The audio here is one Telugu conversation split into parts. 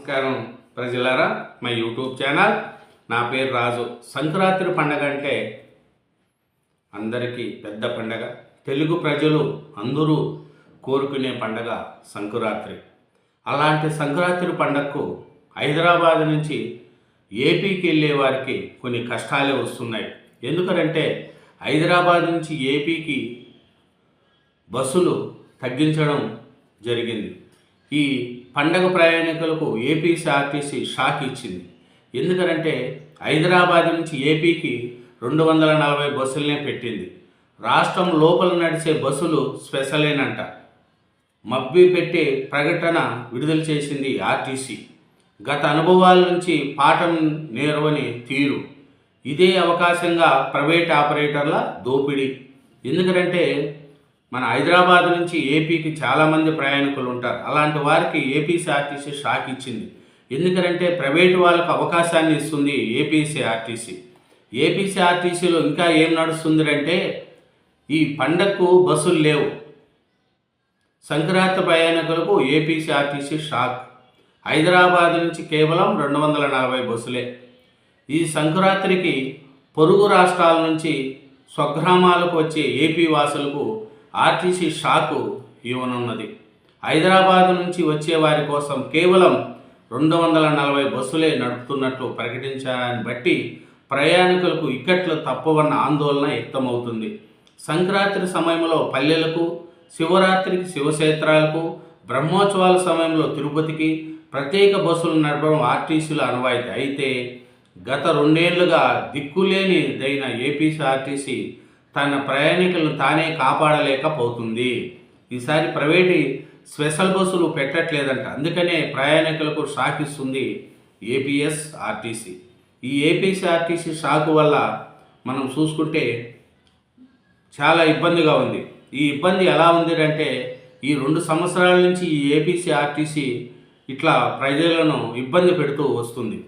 నమస్కారం ప్రజలారా మా యూట్యూబ్ ఛానల్. నా పేరు రాజు. సంక్రాంతి పండగ అంటే అందరికీ పెద్ద పండగ. తెలుగు ప్రజలు అందరూ కోరుకునే పండగ సంక్రాంతి. అలాంటి సంక్రాంతి పండగకు హైదరాబాద్ నుంచి ఏపీకి వెళ్ళే వారికి కొన్ని కష్టాలే వస్తున్నాయి. ఎందుకంటే హైదరాబాద్ నుంచి ఏపీకి బస్సులు తగ్గించడం జరిగింది. ఈ పండగ ప్రయాణికులకు ఏపీసీఆర్టీసీ షాక్ ఇచ్చింది. ఎందుకంటే హైదరాబాద్ నుంచి ఏపీకి రెండు వందల నలభై బస్సులనే పెట్టింది. రాష్ట్రం లోపల నడిచే బస్సులు స్పెషలేనంట. మబ్బి పెట్టే ప్రకటన విడుదల చేసింది ఆర్టీసీ. గత అనుభవాల నుంచి పాఠం నేర్వని తీరు. ఇదే అవకాశంగా ప్రైవేట్ ఆపరేటర్ల దోపిడీ. ఎందుకంటే మన హైదరాబాద్ నుంచి ఏపీకి చాలామంది ప్రయాణికులు ఉంటారు. అలాంటి వారికి ఏపీసీఆర్టీసీ షాక్ ఇచ్చింది. ఎందుకంటే ప్రైవేటు వాళ్ళకు అవకాశాన్ని ఇస్తుంది ఏపీసీఆర్టీసీ ఏపీసీఆర్టీసీలో ఇంకా ఏం నడుస్తుంది అంటే ఈ పండగకు బస్సులు లేవు. సంక్రాంతి ప్రయాణికులకు ఏపీసీఆర్టీసీ షాక్. హైదరాబాద్ నుంచి కేవలం రెండు వందల నలభై బస్సులే. ఈ సంక్రాంతికి పొరుగు రాష్ట్రాల నుంచి స్వగ్రామాలకు వచ్చే ఏపీ వాసులకు ఆర్టీసీ షాకు ఇవ్వనున్నది. హైదరాబాద్ నుంచి వచ్చే వారి కోసం కేవలం రెండు వందల నలభై బస్సులే నడుపుతున్నట్లు ప్రకటించారని బట్టి ప్రయాణికులకు ఇక్కట్లు తప్పవన్న ఆందోళన వ్యక్తమవుతుంది. సంక్రాంతి సమయంలో పల్లెలకు శివరాత్రికి శివక్షేత్రాలకు బ్రహ్మోత్సవాల సమయంలో తిరుపతికి ప్రత్యేక బస్సులు నడపడం ఆర్టీసీల అనువాయితీ అయితే గత రెండేళ్ళుగా దిక్కులేనిదైన ఏపీసీఆర్టీసీ తన ప్రయాణికులను తానే కాపాడలేకపోతుంది. ఈసారి ప్రైవేటు స్పెషల్ బస్సులు పెట్టట్లేదంట. అందుకనే ప్రయాణికులకు షాక్ ఇస్తుంది ఏపీఎస్ ఆర్టీసీ. ఈ ఏపీఎస్ఆర్టీసీ షాకు షాక్ వల్ల మనం చూసుకుంటే చాలా ఇబ్బందిగా ఉంది. ఈ ఇబ్బంది ఎలా ఉంది అంటే ఈ రెండు సంవత్సరాల నుంచి ఈ ఏపీసీ ఆర్టీసీ ఇట్లా ప్రజలను ఇబ్బంది పెడుతూ వస్తుంది.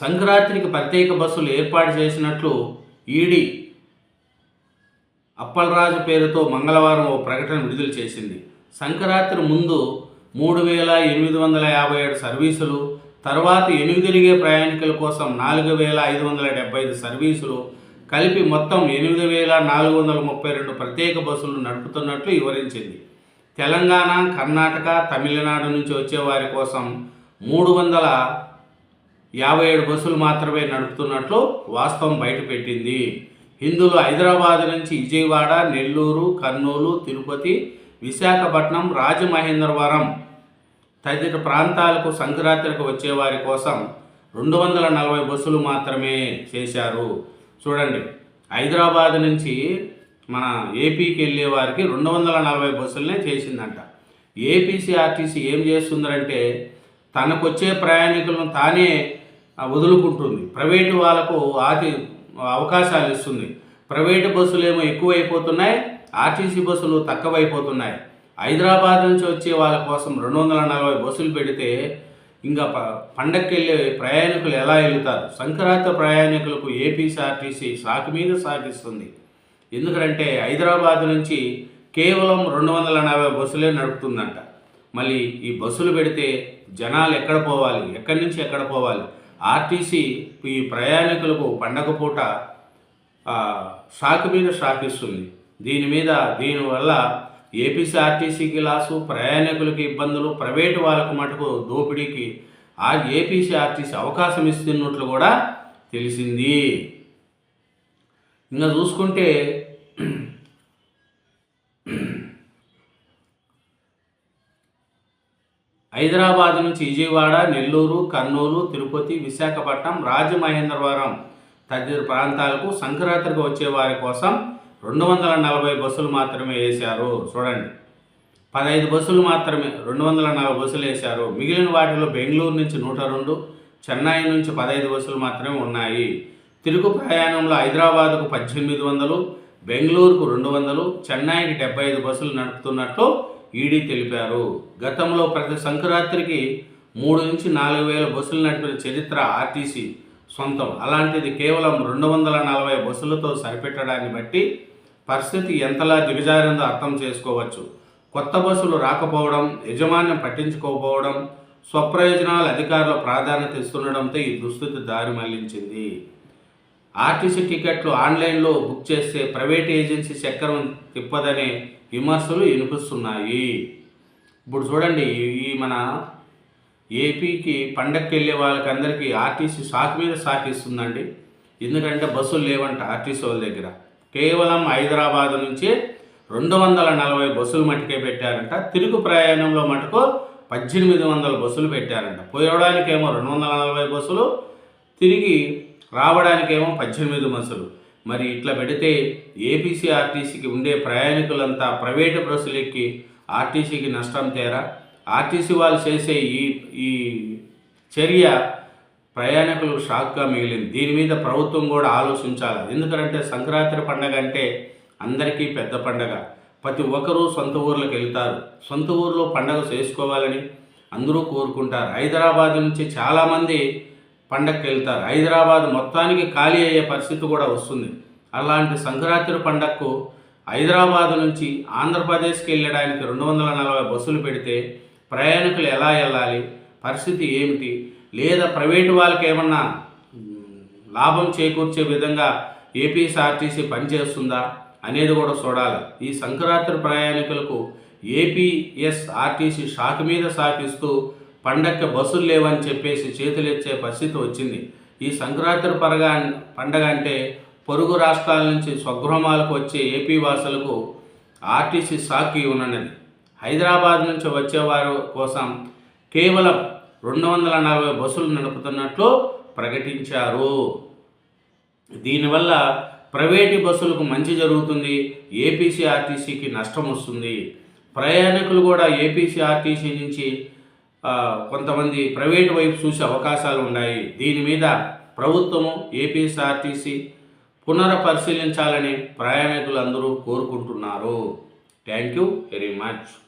సంక్రాంతికి ప్రత్యేక బస్సులు ఏర్పాటు చేసినట్లు ఈడీ అప్పలరాజు పేరుతో మంగళవారం ఓ ప్రకటన విడుదల చేసింది. సంక్రాంతి ముందు మూడు వేల ఎనిమిది వందల యాభై ఏడు సర్వీసులు తర్వాత ఎనిమిదిరిగే ప్రయాణికుల కోసం నాలుగు వేల ఐదు వందల డెబ్బై ఐదు సర్వీసులు కలిపి మొత్తం ఎనిమిది వేల నాలుగు వందల ముప్పై రెండు ప్రత్యేక బస్సులు నడుపుతున్నట్లు వివరించింది. తెలంగాణ కర్ణాటక తమిళనాడు నుంచి వచ్చే వారి కోసం మూడు వందల యాభై ఏడు బస్సులు మాత్రమే నడుపుతున్నట్లు వాస్తవం బయటపెట్టింది. ఇందులో హైదరాబాద్ నుంచి విజయవాడ నెల్లూరు కర్నూలు తిరుపతి విశాఖపట్నం రాజమహేంద్రవరం తదితర ప్రాంతాలకు సంక్రాంతికి వచ్చేవారి కోసం రెండు వందల నలభై బస్సులు మాత్రమే చేశారు. చూడండి హైదరాబాద్ నుంచి మన ఏపీకి వెళ్ళే వారికి రెండు వందల నలభై బస్సులనే చేసిందంట. ఏపీసీఆర్టీసీ ఏం చేస్తుందంటే తనకొచ్చే ప్రయాణికులను తానే వదులుకుంటుంది. ప్రైవేటు వాళ్ళకు ఆతి అవకాశాలు ఇస్తుంది. ప్రైవేటు బస్సులు ఏమో ఎక్కువైపోతున్నాయి. ఆర్టీసీ బస్సులు తక్కువైపోతున్నాయి. హైదరాబాద్ నుంచి వచ్చే వాళ్ళ కోసం రెండు వందల నలభై బస్సులు పెడితే ఇంకా ప పండక్కి వెళ్ళే ప్రయాణికులు ఎలా వెళ్తారు సంక్రాంతి ప్రయాణికులకు ఏపీసీఆర్టీసీ షాక్ మీద సాగిస్తుంది ఎందుకంటే హైదరాబాద్ నుంచి కేవలం రెండు వందల నలభై బస్సులే నడుపుతుందంట. మళ్ళీ ఈ బస్సులు పెడితే జనాలు ఎక్కడ పోవాలి? ఎక్కడి నుంచి ఎక్కడ పోవాలి? ఆర్టీసీ ఈ ప్రయాణికులకు పండగ పూట షాక్ మీద షాక్ ఇస్తుంది. దీని మీద దీనివల్ల ఏపీసీ ఆర్టీసీకి లాసు ప్రయాణికులకి ఇబ్బందులు ప్రైవేటు వాళ్ళకు మటుకు దోపిడీకి ఆ ఏపీసీ ఆర్టీసీ అవకాశం ఇస్తున్నట్లు కూడా తెలిసింది. ఇంకా చూసుకుంటే హైదరాబాద్ నుంచి విజయవాడ నెల్లూరు కర్నూలు తిరుపతి విశాఖపట్నం రాజమహేంద్రవరం తదితర ప్రాంతాలకు సంక్రాంతికి వచ్చే వారి కోసం రెండు వందల నలభై బస్సులు మాత్రమే వేశారు. చూడండి. పదహైదు బస్సులు మాత్రమే రెండు వందల నలభై బస్సులు వేశారు. మిగిలిన వాటిలో బెంగళూరు నుంచి నూట రెండు చెన్నై నుంచి పదహైదు బస్సులు మాత్రమే ఉన్నాయి. తిరుగు ప్రయాణంలో హైదరాబాద్కు పద్దెనిమిది వందలు బెంగళూరుకు రెండు వందలు చెన్నైకి డెబ్బై ఐదు బస్సులు నడుపుతున్నట్లు ఈడీ తెలిపారు. గతంలో ప్రతి సంక్రాంతికి మూడు నుంచి నాలుగు వేల బస్సులు నడిపిన చరిత్ర ఆర్టీసీ సొంతం. అలాంటిది కేవలం రెండు వందల నలభై బస్సులతో సరిపెట్టడాన్ని బట్టి పరిస్థితి ఎంతలా దిగజారిందో అర్థం చేసుకోవచ్చు. కొత్త బస్సులు రాకపోవడం యజమాన్యం పట్టించుకోకపోవడం స్వప్రయోజనాలు అధికారులు ప్రాధాన్యత ఇస్తుండడంతో ఈ దుస్థితి దారి మళ్ళించింది. ఆర్టీసీ టికెట్లు ఆన్లైన్లో బుక్ చేస్తే ప్రైవేట్ ఏజెన్సీ చక్రం తిప్పదనే విమర్శలు వినిపిస్తున్నాయి. ఇప్పుడు చూడండి ఈ- మన ఏపీకి పండక్కి వెళ్ళే వాళ్ళకందరికీ ఆర్టీసీ షాక్ మీద షాక్ ఇస్తుందండి ఎందుకంటే బస్సులు లేవంట ఆర్టీసీ వాళ్ళ దగ్గర. కేవలం హైదరాబాద్ నుంచి రెండు వందల నలభై బస్సులు మటుకే పెట్టారంట. తిరుగు ప్రయాణంలో మటుకు పద్దెనిమిది వందల బస్సులు పెట్టారంట. పోయడానికేమో రెండు వందల నలభై బస్సులు తిరిగి రావడానికేమో పద్దెనిమిది బస్సులు. మరి ఇట్లా పెడితే ఏపీసీ ఆర్టీసీకి ఉండే ప్రయాణికులంతా ప్రైవేటు బస్సులు ఎక్కి ఆర్టీసీకి నష్టం తేరా? ఆర్టీసీ వాళ్ళు చేసే ఈ ఈ చర్య ప్రయాణికులు షాక్గా మిగిలింది. దీని మీద ప్రభుత్వం కూడా ఆలోచించాలి. ఎందుకంటే సంక్రాంతి పండగ అంటే అందరికీ పెద్ద పండగ. ప్రతి ఒక్కరూ సొంత ఊర్లకు వెళ్తారు. సొంత ఊర్లో పండగ చేసుకోవాలని అందరూ కోరుకుంటారు. హైదరాబాద్ నుంచి చాలామంది పండగకి వెళ్తారు హైదరాబాద్ మొత్తానికి ఖాళీ అయ్యే పరిస్థితి కూడా వస్తుంది. అలాంటి సంక్రాంతి పండగకు హైదరాబాద్ నుంచి ఆంధ్రప్రదేశ్కి వెళ్ళడానికి రెండు వందల నలభై బస్సులు పెడితే ప్రయాణికులు ఎలా వెళ్ళాలి? పరిస్థితి ఏమిటి? లేదా ప్రైవేటు వాళ్ళకి ఏమన్నా లాభం చేకూర్చే విధంగా ఏపీఎస్ఆర్టీసీ పనిచేస్తుందా అనేది కూడా చూడాలి. ఈ సంక్రాంతి ప్రయాణికులకు ఏపీఎస్ఆర్టీసీ షాక్ మీద సాగిస్తూ పండక్కి బస్సులు లేవని చెప్పేసి చేతులెచ్చే పరిస్థితి వచ్చింది. ఈ సంక్రాంతి పరగా పండగ అంటే పొరుగు రాష్ట్రాల నుంచి స్వగృహమాలకు వచ్చే ఏపీ వాసులకు ఆర్టీసీ షాక్ ఉన్నది. హైదరాబాద్ నుంచి వచ్చేవారు కోసం కేవలం రెండు వందల నలభై బస్సులు నడుపుతున్నట్లు ప్రకటించారు. దీనివల్ల ప్రైవేటు బస్సులకు మంచి జరుగుతుంది ఏపీసీ ఆర్టీసీకి నష్టం వస్తుంది. ప్రయాణికులు కూడా ఏపీసీ ఆర్టీసీ నుంచి కొంతమంది ప్రైవేటు వైపు చూసే అవకాశాలు ఉన్నాయి. దీని మీద ప్రభుత్వము ఏపీఎస్ఆర్టీసీ పునరపరిశీలించాలని ప్రయాణికులు అందరూ కోరుకుంటున్నారు. Thank you very much.